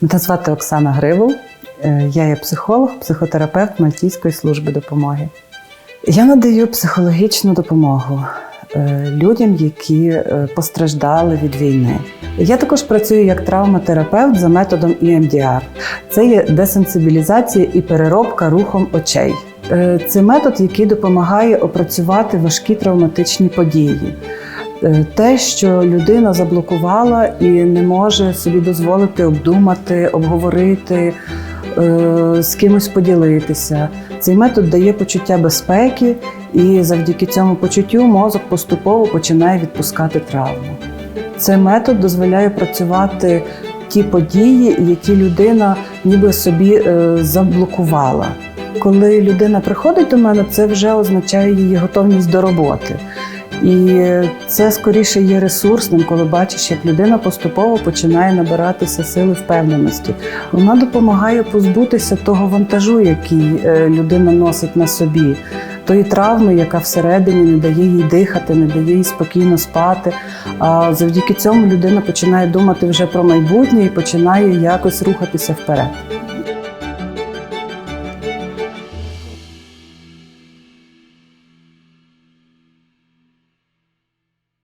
Мене звати Оксана Гривол. Е, Я є психолог, психотерапевт Мальтійської служби допомоги. Я надаю психологічну допомогу е, людям, які е, постраждали від війни. Я також працюю як травматерапевт за методом EMDR. Це є десенсибілізація і переробка рухом очей. Це метод, який допомагає опрацювати важкі травматичні події. Е, Те, що людина заблокувала і не може собі дозволити обдумати, обговорити, е, з кимось поділитися. Цей метод дає почуття безпеки, і завдяки цьому почуттю мозок поступово починає відпускати травму. Цей метод дозволяє працювати ті події, які людина ніби собі е, заблокувала. Коли людина приходить до мене, це вже означає її готовність до роботи. І це скоріше є ресурсним, коли бачиш, як людина поступово починає набиратися сили впевненості. Вона допомагає позбутися того вантажу, який е, людина носить на собі, тої травми, яка всередині не дає їй дихати, не дає їй спокійно спати. А завдяки цьому людина починає думати вже про майбутнє і починає якось рухатися вперед.